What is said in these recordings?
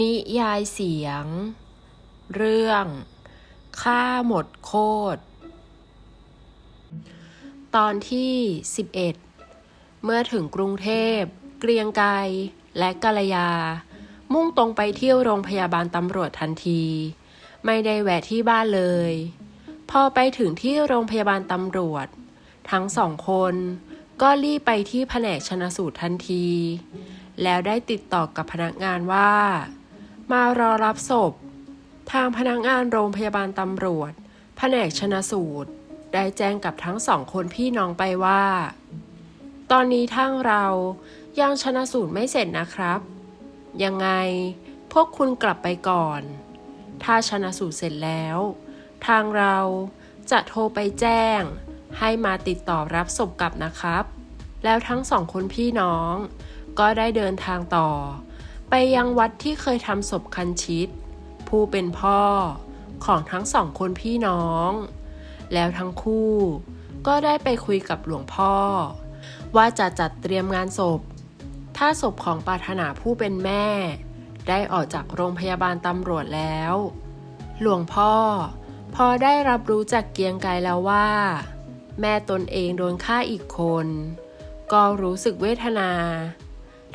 นิยายเสียง เรื่อง ฆ่าหมดโคตร ตอนที่ 11 เมื่อถึงกรุงเทพ เกรียงไกรและกาลยา มุ่งตรงไปเที่ยวโรงพยาบาลตำรวจทันที ไม่ได้แวะที่บ้านเลย พอไปถึงที่โรงพยาบาลตำรวจ ทั้งสองคนก็รีบไปที่แผนกชนสูตรทันที แล้วได้ติดต่อกับพนักงานว่า มารอรับศพ ทางพนักงานโรงพยาบาลตำรวจ แผนกชนสูตร ได้แจ้งกับทั้งสองคนพี่น้องไปว่า ตอนนี้ทางเรายังชนะสูตรไม่เสร็จนะครับ ยังไงพวกคุณกลับไปก่อน ถ้าชนะสูตรเสร็จแล้ว ทางเราจะโทรไปแจ้ง ให้มาติดต่อรับศพกลับนะครับ แล้วทั้งสองคนพี่น้อง ก็ได้เดินทางต่อ ไปยังวัดที่เคยทำศพคันชิต ผู้เป็นพ่อของทั้งสองคนพี่น้อง แล้วทั้งคู่ก็ได้ไปคุยกับหลวงพ่อ ว่าจะจัดเตรียมงานศพ ถ้าศพของปารถนาผู้เป็นแม่ ได้ออกจากโรงพยาบาลตำรวจแล้ว หลวงพ่อพอได้รับรู้จากเกียงไกรแล้วว่า แม่ตนเองโดนฆ่าอีกคน ก็รู้สึกเวทนา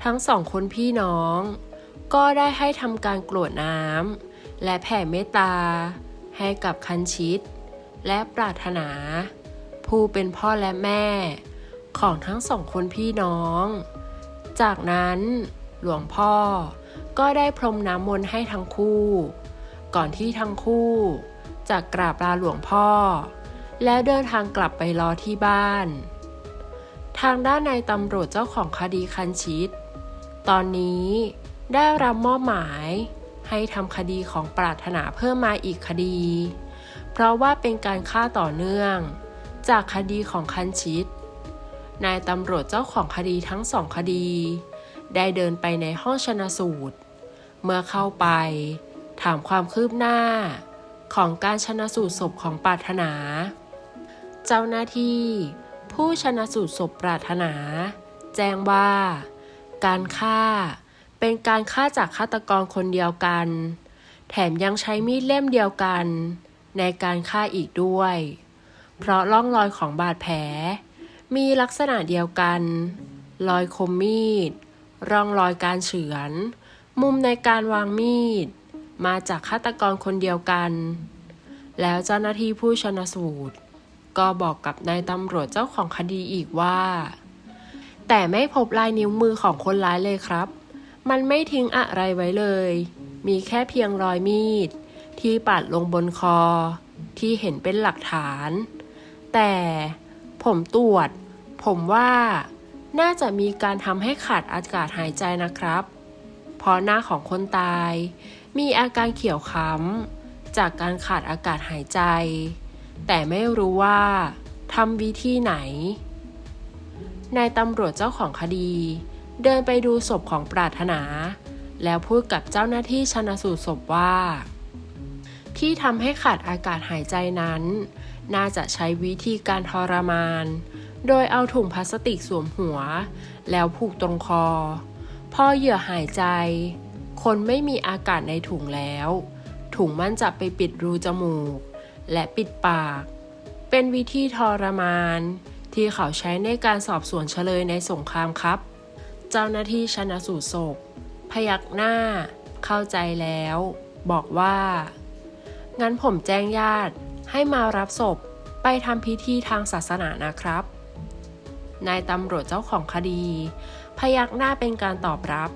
ทั้งสองคนพี่น้อง ก็ได้ให้ทำการกรวดน้ำและแผ่เมตตา ให้กับคันชิต และปรารถนา ผู้เป็นพ่อและแม่ ของทั้งสองคนพี่น้อง จากนั้นหลวงพ่อก็ได้พรมน้ำมนต์ให้ทั้งคู่ ก่อนที่ทั้งคู่จะกราบลาหลวงพ่อ แล้วเดินทางกลับไปรอที่บ้าน ทางด้านนายตำรวจเจ้าของคดีคันชิต ตอนนี้ได้รับมอบหมายให้ทำคดีของปรารถนาเพิ่มมาอีกคดี เพราะว่าเป็นการฆ่าต่อเนื่อง จากคดีของคันชิต นายตำรวจเจ้าของคดีทั้งสองคดี ได้เดินไปในห้องชนะสูตร เมื่อเข้าไป ถามความคืบหน้า ของการชนะสูตรศพของปรารถนา เจ้าหน้าที่ ผู้ชนะสูตรศพปรารถนา แจ้งว่า การฆ่า เป็นการฆ่าจากฆาตกรคนเดียวกัน แถมยังใช้มีดเล่มเดียวกัน ในการฆ่าอีกด้วย เพราะร่องรอยของบาดแผล มีลักษณะเดียวกัน รอยคมมีด ร่องรอยการเฉือน มุมในการวางมีด มาจากฆาตกรคนเดียวกัน แล้วเจ้าหน้าที่ผู้ชนะสูตร ก็บอกกับนายตำรวจเจ้าของคดีอีกว่า แต่ไม่พบลายนิ้วมือของคนร้ายเลยครับ มันไม่ทิ้งอะไรไว้เลย มีแค่เพียงรอยมีด ที่ปาดลงบนคอ ที่เห็นเป็นหลักฐาน แต่ผมตรวจ ผมว่าน่าจะมีการทำให้ขาดอากาศหายใจนะครับ เพราะหน้าของคนตาย มีอาการเขียวค้ำจากการขาดอากาศหายใจ แต่ไม่รู้ว่าทำวิธีไหน นายตำรวจเจ้าของคดี เดินไปดูศพของปรารถนา แล้วพูดกับเจ้าหน้าที่ชนะสูตรศพว่า ที่ทำให้ขาดอากาศหายใจนั้น น่าจะใช้วิธีการทรมาน โดยเอาถุงพลาสติกสวมหัว แล้วผูกตรงคอ พอเหยื่อหายใจ คนไม่มีอากาศในถุงแล้ว ถุงมันจะไปปิดรูจมูก และปิดปาก เป็นวิธีทรมาน ที่เขาใช้ในการสอบสวนเฉลยในสงครามครับ เจ้าหน้าที่ชนะสูตรศพ พยักหน้า เข้าใจแล้ว บอกว่า งั้นผมแจ้งญาติให้มารับศพไปทำพิธีทางศาสนานะครับ นายตำรวจเจ้าของคดี พยักหน้าเป็นการตอบรับ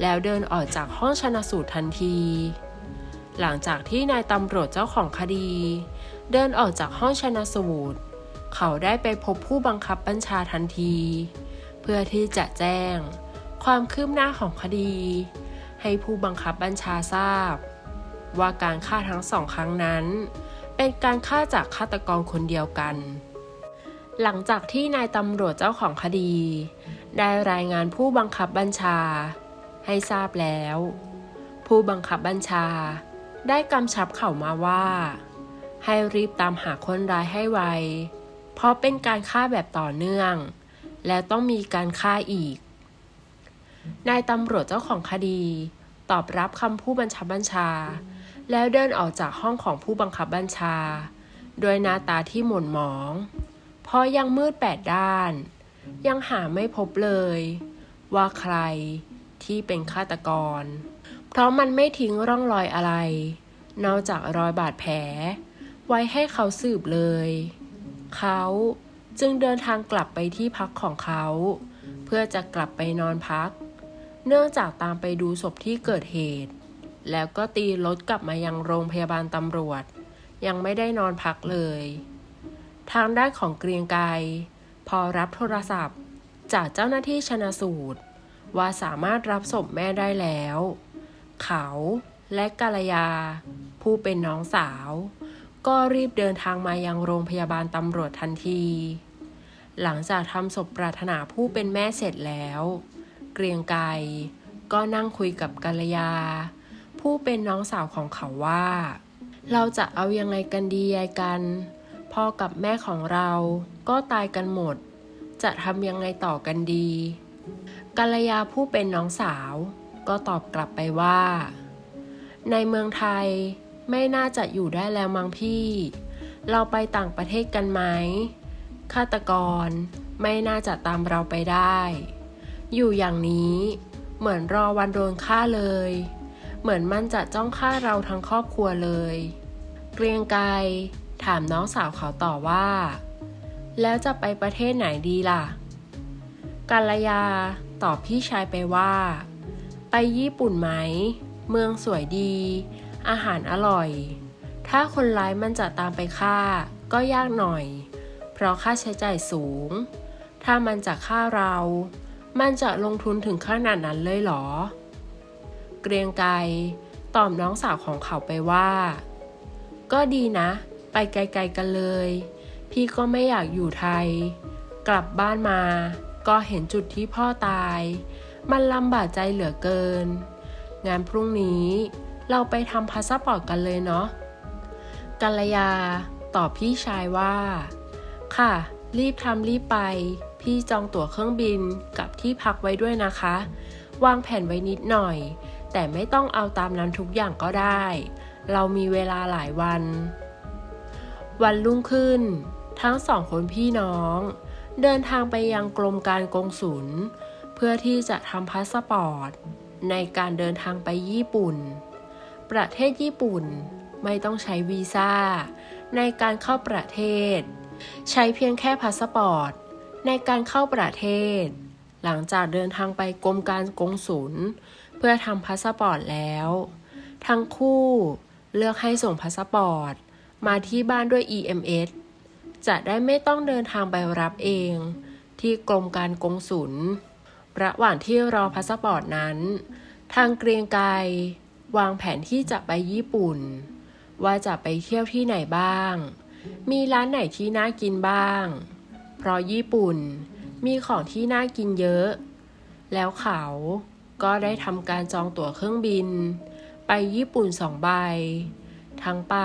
แล้วเดินออกจากห้องชนะสูตรทันที หลังจากที่นายตำรวจเจ้าของคดี เดินออกจากห้องชนะสูตร เขาได้ไปพบผู้บังคับบัญชาทันที เพื่อที่จะแจ้ง ความคืบหน้าของคดี ให้ผู้บังคับบัญชาทราบ ว่าการฆ่าทั้งสองครั้งนั้น เป็นการฆ่าจากฆาตกรคนเดียวกัน หลังจากที่นายตำรวจเจ้าของคดี ได้รายงานผู้บังคับบัญชา ให้ทราบแล้ว ผู้บังคับบัญชา ได้กำชับเขามาว่าให้รีบตามหาคนร้ายให้ไว ราะเป็นการฆ่าแบบต่อเนื่อง และต้องมีการฆ่าอีก นายตำรวจเจ้าของคดี ตอบรับคำผู้บัญชาบัญชา แล้วเดินออกจากห้องของผู้บังคับบัญชา โดยหน้าตาที่หม่นหมอง เพราะยังมืดแปดด้าน ยังหาไม่พบเลย ว่าใครที่เป็นฆาตกร เพราะมันไม่ทิ้งร่องรอยอะไร นอกจากรอยบาดแผล ไว้ให้เขาสืบเลย เขาจึงเดินทางกลับไปที่พักของเขา เพื่อจะกลับไปนอนพัก เนื่องจากตามไปดูศพที่เกิดเหตุ แล้วก็ตีรถกลับมายังโรงพยาบาลตำรวจ ยังไม่ได้นอนพักเลย ทางด้านของเกรียงไกรพอรับโทรศัพท์ จากเจ้าหน้าที่ชนะสูตร ว่าสามารถรับศพแม่ได้แล้ว เขาและกาลยา ผู้เป็นน้องสาว ก็รีบเดินทางมายังโรงพยาบาลตำรวจทันที หลังจากทำศพปรารถนาผู้เป็นแม่เสร็จแล้ว เกรียงไกรก็นั่งคุยกับกาลยา ผู้เป็นน้องสาวของเขาว่า เราจะเอายังไงกันดียายกัน พ่อกับแม่ของเราก็ตายกันหมด จะทำยังไงต่อกันดี กัลยาผู้เป็นน้องสาว ก็ตอบกลับไปว่า ในเมืองไทย ไม่น่าจะอยู่ได้แล้วมั้งพี่ เราไปต่างประเทศกันไหม ฆาตกรไม่น่าจะตามเราไปได้ อยู่อย่างนี้เหมือนรอวันโดนฆ่าเลย เหมือนมันจะจ้องฆ่าเราทั้งครอบครัวเลย เกรียงไกรถามน้องสาวเขาต่อว่า แล้วจะไปประเทศไหนดีล่ะกัลยาตอบพี่ชายไปว่า ไปญี่ปุ่นไหม เมืองสวยดี อาหารอร่อย ถ้าคนร้ายมันจะตามไปฆ่า ก็ยากหน่อย เพราะค่าใช้จ่ายสูง ถ้ามันจะฆ่าเรา มันจะลงทุนถึงขนาดนั้นเลยเหรอ เกรียงไกรตอบน้องสาวของเขาไปว่า ก็ดีนะ ไปไกลๆกันเลย พี่ก็ไม่อยากอยู่ไทย กลับบ้านมา ก็เห็นจุดที่พ่อตาย มันลำบากใจเหลือเกิน งานพรุ่งนี้ เราไปทำพาสปอร์ตกันเลยเนาะกัลยาตอบพี่ชายว่า ค่ะ รีบทำรีบไป พี่จองตั๋วเครื่องบินกับที่พักไว้ด้วยนะคะ วางแผนไว้นิดหน่อย แต่ไม่ต้องเอาตามนั้นทุกอย่างก็ได้ เรามีเวลาหลายวัน วันรุ่งขึ้น ทั้งสองคนพี่น้อง เดินทางไปยังกรมการกงสุลเพื่อที่จะทำพาสปอร์ต ในการเดินทางไปญี่ปุ่น ประเทศญี่ปุ่น ไม่ต้องใช้วีซ่า ในการเข้าประเทศ ใช้เพียงแค่พาสปอร์ต ในการเข้าประเทศ หลังจากเดินทางไปกรมการกงสุลเพื่อทำพาสปอร์ตแล้ว ทั้งคู่เลือกให้ส่งพาสปอร์ต มาที่บ้านด้วย EMS จะได้ไม่ต้องเดินทางไปรับเอง ที่กรมการกงสุลระหว่างที่รอพาสปอร์ตนั้น ทางเกรียงไกร วางแผนที่จะไปญี่ปุ่น ว่าจะไปเที่ยวที่ไหนบ้าง มีร้านไหนที่น่ากินบ้าง เพราะญี่ปุ่นมีของที่น่ากินเยอะ แล้วเขาก็ได้ทำการจองตั๋วเครื่องบิน ไปญี่ปุ่นสองใบ ทั้งไป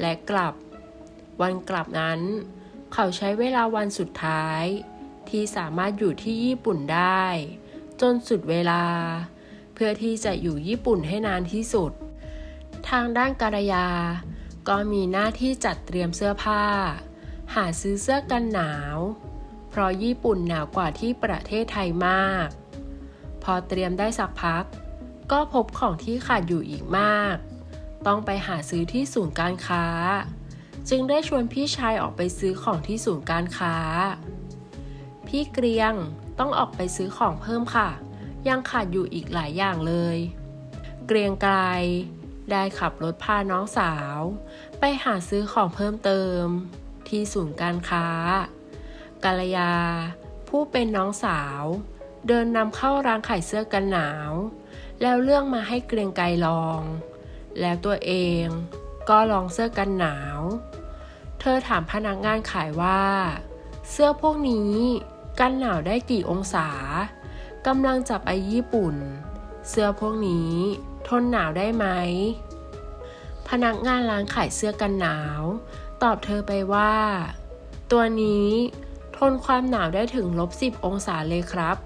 และกลับ วันกลับนั้น เขาใช้เวลาวันสุดท้าย ที่สามารถอยู่ที่ญี่ปุ่นได้ จนสุดเวลา เพื่อที่จะอยู่ญี่ปุ่นให้นานที่สุด ทางด้านการยา ก็มีหน้าที่จัดเตรียมเสื้อผ้า หาซื้อเสื้อกันหนาว เพราะญี่ปุ่นหนาวกว่าที่ประเทศไทยมาก พอเตรียมได้สักพัก ก็พบของที่ขาดอยู่อีกมาก ต้องไปหาซื้อที่ศูนย์การค้า จึงได้ชวนพี่ชายออกไปซื้อของที่ศูนย์การค้า พี่เกรียงต้องออกไปซื้อของเพิ่มค่ะ ยังขาดอยู่อีกหลายอย่างเลย เกรียงไกรได้ขับรถพาน้องสาว ไปหาซื้อของเพิ่มเติม ที่ศูนย์การค้ากาลยา ผู้เป็นน้องสาว เดินนำเข้าร้านขายเสื้อกันหนาว แล้วเลื่อกมาให้เกรียงไกรลอง แล้วตัวเองก็ลองเสื้อกันหนาว เธอถามพนักงานขายว่า เสื้อพวกนี้กันหนาวได้กี่องศา กำลังจะไปญี่ปุ่น เสื้อพวกนี้ ทนหนาวได้ไหม พนักงานร้านขายเสื้อกันหนาว ตอบเธอไปว่า ตัวนี้ทนความหนาวได้ถึงลบสิบองศาเลยครับ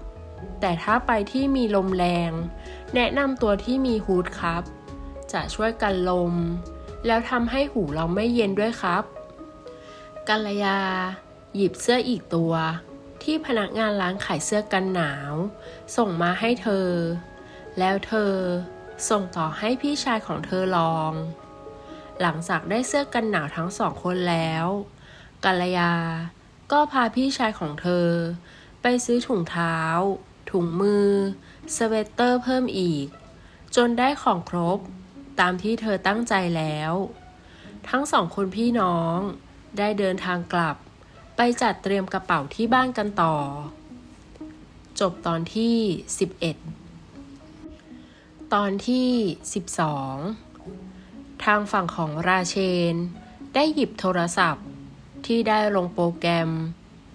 แต่ถ้าไปที่มีลมแรง แนะนำตัวที่มีฮูดครับ จะช่วยกันลม แล้วทำให้หูเราไม่เย็นด้วยครับกัลยา หยิบเสื้ออีกตัว ที่พนักงานร้านขายเสื้อกันหนาว ส่งมาให้เธอ แล้วเธอส่งต่อให้พี่ชายของเธอลอง หลังจากได้เสื้อกันหนาวทั้งสองคนแล้วกัลยา ก็พาพี่ชายของเธอ ไปซื้อถุงเท้า ถุงมือ สเวตเตอร์เพิ่มอีก จนได้ของครบ ตามที่เธอตั้งใจแล้ว ทั้งสองคนพี่น้องได้เดินทางกลับ ไปจัดเตรียมกระเป๋าที่บ้านกันต่อ จบตอนที่ 11 ตอนที่ 12 ทางฝั่งของราเชน ได้หยิบโทรศัพท์ที่ได้ลงโปรแกรม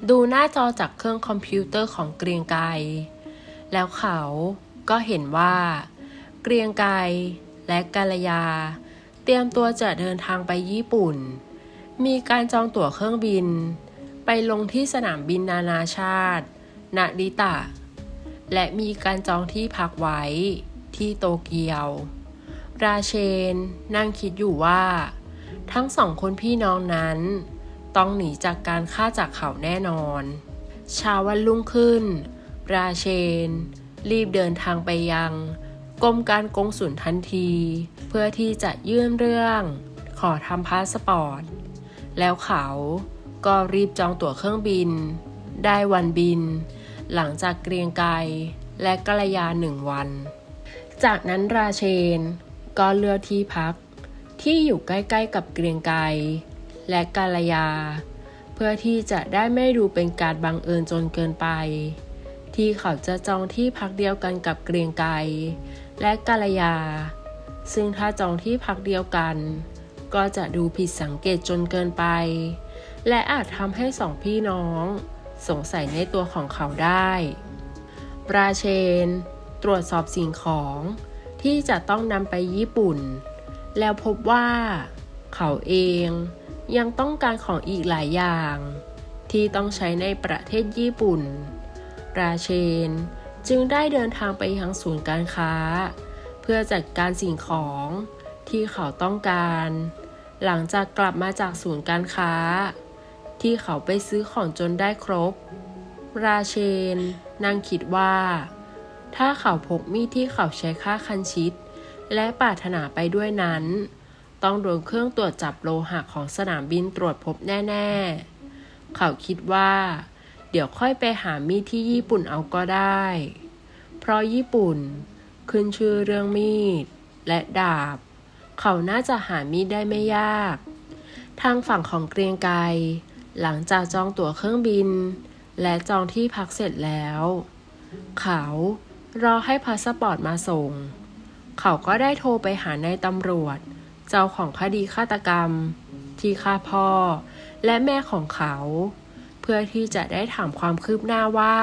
ดูหน้าจอจากเครื่องคอมพิวเตอร์ของเกรียงไกรแล้วเขาก็เห็นว่า เกรียงไกรและกาลยา เตรียมตัวจะเดินทางไปญี่ปุ่น มีการจองตั๋วเครื่องบิน ไปลงที่สนามบินนานาชาติ นาริตะ และมีการจองที่พักไว้ที่โตเกียว ราเชนนั่งคิดอยู่ว่า ทั้งสองคนพี่น้องนั้น ต้องหนีจากการฆ่าจากเขาแน่นอน เช้าวันรุ่งขึ้น ราเชน รีบเดินทางไปยังกรมการกงสุลทันที เพื่อที่จะยื่นเรื่อง ขอทำพาสปอร์ต แล้วเขา ก็รีบจองตั๋วเครื่องบิน ได้วันบิน หลังจากเกรียงไกรและกัลยาหนึ่งวัน จากนั้นราเชนก็เลือกที่พักที่อยู่ใกล้ๆกับเกรียงไกรและกาลยา เพื่อที่จะได้ไม่ดูเป็นการบังเอิญจนเกินไป ที่เขาจะจองที่พักเดียวกันกับเกรียงไกรและกาลยา ซึ่งถ้าจองที่พักเดียวกัน ก็จะดูผิดสังเกตจนเกินไป และอาจทำให้สองพี่น้อง สงสัยในตัวของเขาได้ ราเชน ตรวจสอบสิ่งของที่จะต้องนำไปญี่ปุ่น แล้วพบว่า เขาเองยังต้องการของอีกหลายอย่าง ที่ต้องใช้ในประเทศญี่ปุ่น ราเชนจึงได้เดินทางไปยังศูนย์การค้า เพื่อจัดการสิ่งของที่เขาต้องการ หลังจากกลับมาจากศูนย์การค้า ที่เขาไปซื้อของจนได้ครบ ราเชนนั่งคิดว่า ถ้าเขาพกมีดที่เขาใช้ฆ่าคันชิดและปรารถนาไปด้วยนั้น ต้องโดนเครื่องตรวจจับโลหะของสนามบินตรวจพบแน่ ๆ เขาคิดว่า เดี๋ยวค่อยไปหามีดที่ญี่ปุ่นเอาก็ได้ เพราะญี่ปุ่นขึ้นชื่อเรื่องมีด และดาบ เขาน่าจะหามีดได้ไม่ยาก ทางฝั่งของเกรียงไกร หลังจากจองตั๋วเครื่องบิน และจองที่พักเสร็จแล้ว เขารอให้พาสปอร์ตมาส่ง เขาก็ได้โทรไปหานายตำรวจ เจ้าของคดีฆาตกรรม ที่ฆ่าพ่อ และแม่ของเขา เพื่อที่จะได้ถามความคืบหน้าว่า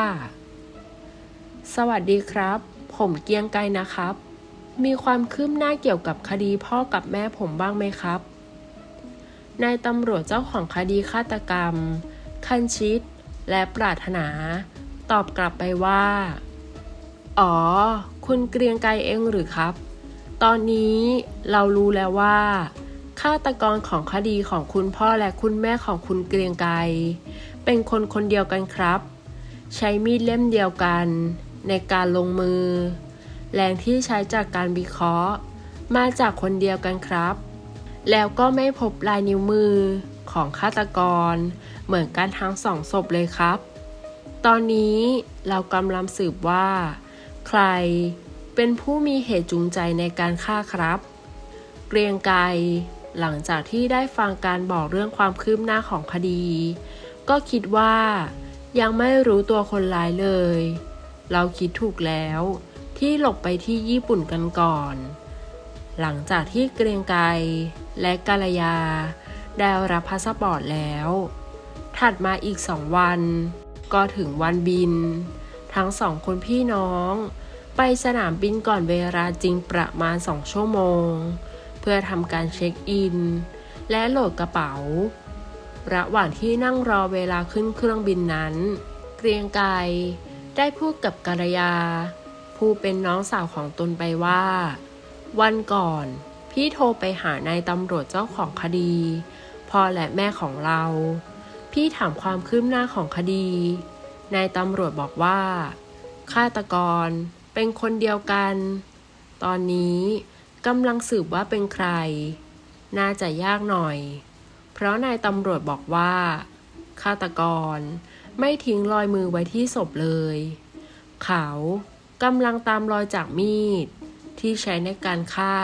สวัสดีครับ ผมเกียงไกรนะครับ มีความคืบหน้าเกี่ยวกับคดีพ่อกับแม่ผมบ้างไหมครับ นายตำรวจเจ้าของคดีฆาตกรรม คันชิต และปรารถนา ตอบกลับไปว่า อ๋อ คุณเกรียงไกรเองหรือครับ ตอนนี้เรารู้แล้วว่าฆาตกรของคดีของคุณพ่อและคุณแม่ของคุณเกรียงไกรเป็นคนคนเดียวกันครับ ใช้มีดเล่มเดียวกัน ในการลงมือ แรงที่ใช้จากการวิเคราะห์ มาจากคนเดียวกันครับ แล้วก็ไม่พบลายนิ้วมือของฆาตกร เหมือนกันทั้งสองศพเลยครับ ตอนนี้เรากำลังสืบว่า ใครเป็นผู้มีเหตุจูงใจในการฆ่าครับ เกรียงไกรหลังจากที่ได้ฟังการบอกเรื่องความคืบหน้าของคดี ก็คิดว่า ยังไม่รู้ตัวคนร้ายเลย เราคิดถูกแล้วที่หลบไปที่ญี่ปุ่นกันก่อน หลังจากที่เกรียงไกรและกาลยา ได้รับพาสปอร์ตแล้ว ถัดมาอีกสองวัน ก็ถึงวันบิน ทั้งสองคนพี่น้อง ไปสนามบินก่อนเวลาจริงประมาณสองชั่วโมง เพื่อทำการเช็คอิน และโหลดกระเป๋า ระหว่างที่นั่งรอเวลาขึ้นเครื่องบินนั้น เกรียงไกรได้พูดกับกัลยา ผู้เป็นน้องสาวของตนไปว่า วันก่อน พี่โทรไปหานายตำรวจเจ้าของคดี พ่อและแม่ของเรา พี่ถามความคืบหน้าของคดี นายตำรวจบอกว่าฆาตกรเป็นคนเดียวกัน ตอนนี้กำลังสืบว่าเป็นใคร น่าจะยากหน่อย เพราะนายตำรวจบอกว่าฆาตกรไม่ทิ้งรอยมือไว้ที่ศพเลย เขากำลังตามรอยจากมีด ที่ใช้ในการฆ่า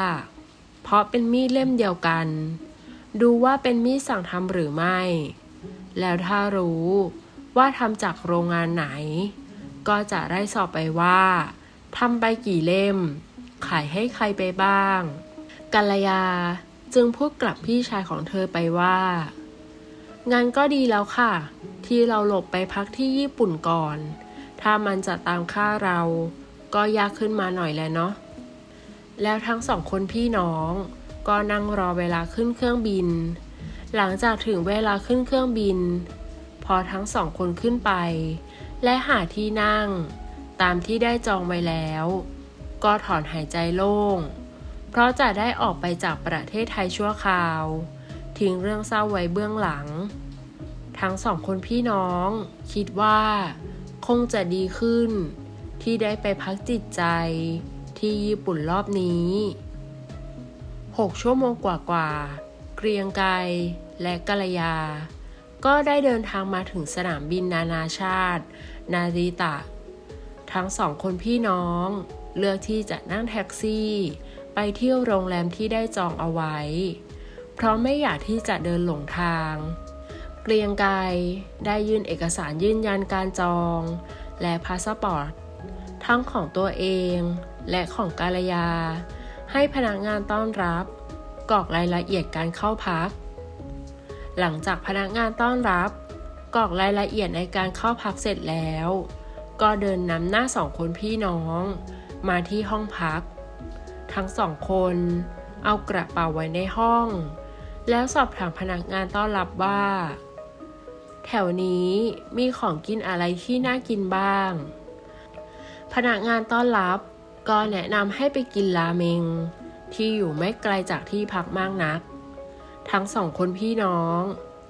เพราะเป็นมีดเล่มเดียวกัน ดูว่าเป็นมีดสั่งทำหรือไม่ แล้วถ้ารู้ว่าทำจากโรงงานไหน ก็จะได้สอบไปว่าทำไปกี่เล่ม ขายให้ใครไปบ้าง กัลยาจึงพูดกลับพี่ชายของเธอไปว่า งานก็ดีแล้วค่ะ ที่เราหลบไปพักที่ญี่ปุ่นก่อน ถ้ามันจะตามฆ่าเรา ก็ยากขึ้นมาหน่อยแหล้วเนาะ แล้วทั้งสองคนพี่น้อง ก็นั่งรอเวลาขึ้นเครื่องบิน หลังจากถึงเวลาขึ้นเครื่องบิน พอทั้งสองคนขึ้นไป และหาที่นั่ง ตามที่ได้จองไว้แล้ว ก็ถอนหายใจโล่ง เพราะจะได้ออกไปจากประเทศไทยชั่วคราว ทิ้งเรื่องเศร้าไว้เบื้องหลัง ทั้งสองคนพี่น้อง คิดว่า คงจะดีขึ้น ที่ได้ไปพักจิตใจ ที่ญี่ปุ่นรอบนี้หกชั่วโมงกว่าๆ เกรียงไกรและกัลยา ก็ได้เดินทางมาถึงสนามบินนานาชาติ นาริตะ ทั้งสองคนพี่น้อง เลือกที่จะนั่งแท็กซี่ ไปเที่ยวโรงแรมที่ได้จองเอาไว้ เพราะไม่อยากที่จะเดินหลงทางเกรียงไกรได้ยื่นเอกสารยืนยันการจอง และพาสปอร์ต ทั้งของตัวเอง และของกาลยา ให้พนักงานต้อนรับ กรอกรายละเอียดการเข้าพัก หลังจากพนักงานต้อนรับ กรอกรายละเอียดในการเข้าพักเสร็จแล้ว ก็เดินนำหน้าสองคนพี่น้อง มาที่ห้องพัก ทั้งสองคน เอากระเป๋าไว้ในห้อง แล้วสอบถามพนักงานต้อนรับว่า แถวนี้มีของกินอะไรที่น่ากินบ้างพนักงานต้อนรับ ก็แนะนำให้ไปกินราเมง ที่อยู่ไม่ไกลจากที่พักมากนัก ทั้งสองคนพี่น้อง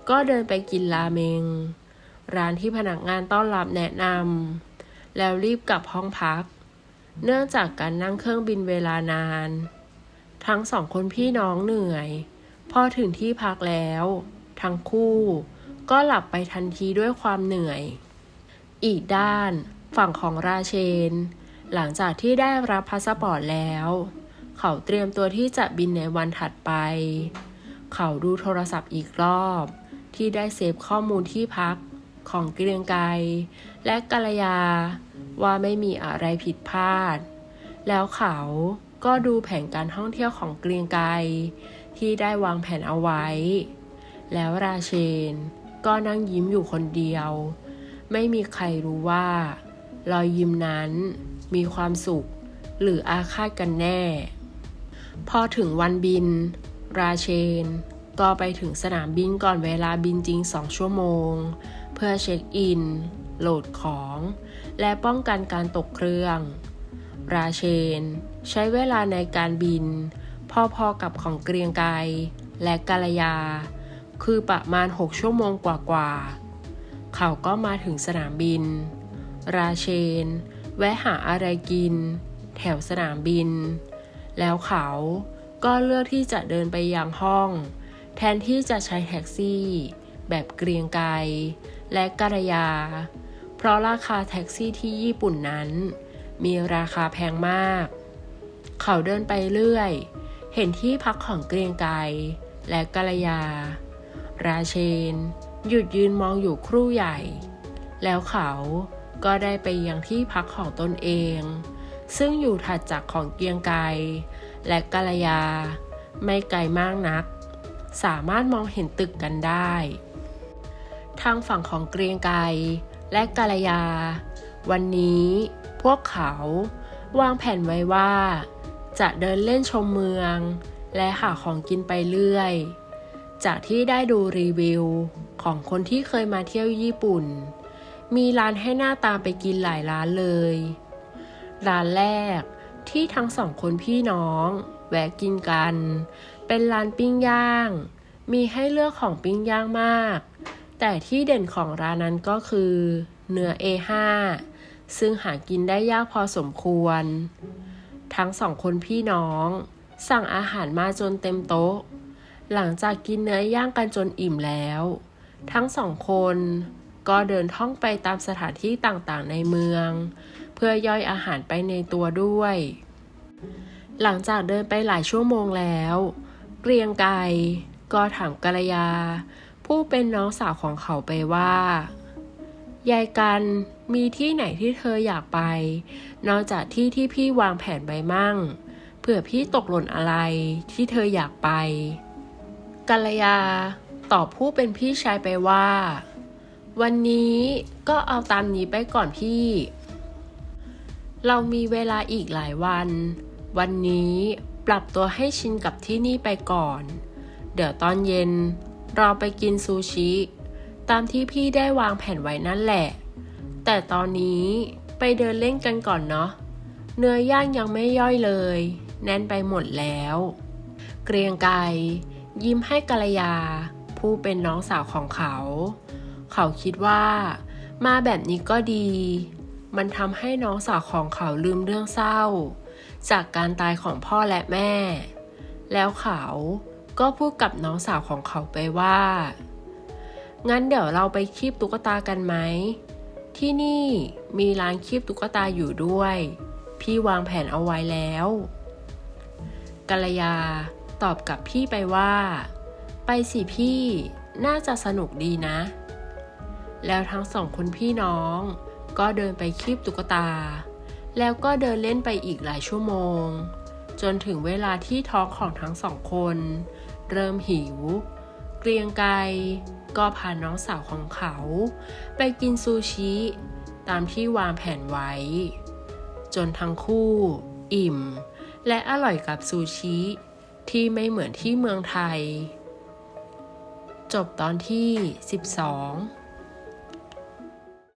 ก็เดินไปกินราเมง ร้านที่พนักงานต้อนรับแนะนำแล้วรีบกลับห้องพัก เนื่องจากการนั่งเครื่องบินเวลานาน ทั้งสองคนพี่น้องเหนื่อย พอถึงที่พักแล้ว ทั้งคู่ก็หลับไปทันทีด้วยความเหนื่อย อีกด้านฝั่งของราเชน หลังจากที่ได้รับพาสปอร์ตแล้ว เขาเตรียมตัวที่จะบินในวันถัดไป เขาดูโทรศัพท์อีกรอบ ที่ได้เซฟข้อมูลที่พักของเกรียงไกรและกัลยา ว่าไม่มีอะไรผิดพลาด แล้วเขาก็ดูแผนการท่องเที่ยวของเกรียงไกรที่ได้วางแผนเอาไว้ แล้วราเชนก็นั่งยิ้มอยู่คนเดียว ไม่มีใครรู้ว่ารอยยิ้มนั้น มีความสุข หรืออาฆาตกันแน่ พอถึงวันบิน ราเชน ก็ไปถึงสนามบินก่อนเวลาบินจริงสองชั่วโมง เพื่อเช็คอิน โหลดของ และป้องกันการตกเครื่อง ราเชน ใช้เวลาในการบิน พอๆกับของเกรียงไกรและกาลยา คือประมาณ 6 ชั่วโมงกว่าๆเขาก็มาถึงสนามบิน ราเชน แวะหาอะไรกิน แถวสนามบิน แล้วเขาก็เลือกที่จะเดินไปยังห้อง แทนที่จะใช้แท็กซี่ แบบเกรียงไกรและกาลยา เพราะราคาแท็กซี่ที่ญี่ปุ่นนั้น มีราคาแพงมาก เขาเดินไปเรื่อย เห็นที่พักของเกรียงไกรและกาลยา ราเชน หยุดยืนมองอยู่ครู่ใหญ่ แล้วเขา ก็ได้ไปยังที่พักของตนเอง ซึ่งอยู่ถัดจากของเกียงไกรและกาลยา ไม่ไกลมากนัก สามารถมองเห็นตึกกันได้ ทางฝั่งของเกรียงไกรและกาลยา วันนี้พวกเขาวางแผนไว้ว่า จะเดินเล่นชมเมือง และหาของกินไปเรื่อย จากที่ได้ดูรีวิวของคนที่เคยมาเที่ยวญี่ปุ่น มีร้านให้หน้าตามไปกินหลายร้านเลย ร้านแรกที่ทั้งสองคนพี่น้อง แวะกินกัน เป็นร้านปิ้งย่าง มีให้เลือกของปิ้งย่างมาก แต่ที่เด่นของร้านนั้นก็คือ เนื้อ A5 ซึ่งหากินได้ยากพอสมควร ทั้งสองคนพี่น้อง สั่งอาหารมาจนเต็มโต๊ะ หลังจากกินเนื้อย่างกันจนอิ่มแล้ว ทั้งสองคน ก็เดินท่องไปตามสถานที่ต่างๆ ในเมือง เพื่อย่อยอาหารไปในตัวด้วย หลังจากเดินไปหลายชั่วโมงแล้ว เกรียงไกรก็ถามกัลยา ผู้เป็นน้องสาวของเขาไปว่ายายกันมีที่ไหนที่เธออยากไป นอกจากที่ที่พี่วางแผนไว้มั่ง เผื่อพี่ตกหล่นอะไรที่เธออยากไปกัลยาตอบผู้เป็นพี่ชายไปว่า วันนี้ก็เอาตามนี้ไปก่อนพี่ เรามีเวลาอีกหลายวัน วันนี้ปรับตัวให้ชินกับที่นี่ไปก่อน เดี๋ยวตอนเย็น เราไปกินซูชิ ตามที่พี่ได้วางแผนไว้นั่นแหละ แต่ตอนนี้ไปเดินเล่นกันก่อนเนาะ เนื้อย่างยังไม่ย่อยเลย แน่นไปหมดแล้ว เกรียงไกรยิ้มให้กัลยา ผู้เป็นน้องสาวของเขา เขาคิดว่า มาแบบนี้ก็ดี มันทำให้น้องสาวของเขาลืมเรื่องเศร้า จากการตายของพ่อและแม่ แล้วเขาก็พูดกับน้องสาวของเขาไปว่า งั้นเดี๋ยวเราไปคีบตุ๊กตากันไหม ที่นี่มีร้านคีบตุ๊กตาอยู่ด้วย พี่วางแผนเอาไว้แล้วกัลยาตอบกับพี่ไปว่า ไปสิพี่ น่าจะสนุกดีนะ แล้วทั้งสองคนพี่น้อง ก็เดินไปคีบตุ๊กตา แล้วก็เดินเล่นไปอีกหลายชั่วโมง จนถึงเวลาที่ท้องของทั้งสองคน เริ่มหิว เกรียงไกรก็พาน้องสาวของเขา ไปกินซูชิ ตามที่วางแผนไว้ จนทั้งคู่ อิ่ม และอร่อยกับซูชิ ที่ไม่เหมือนที่เมืองไทย จบตอนที่ 12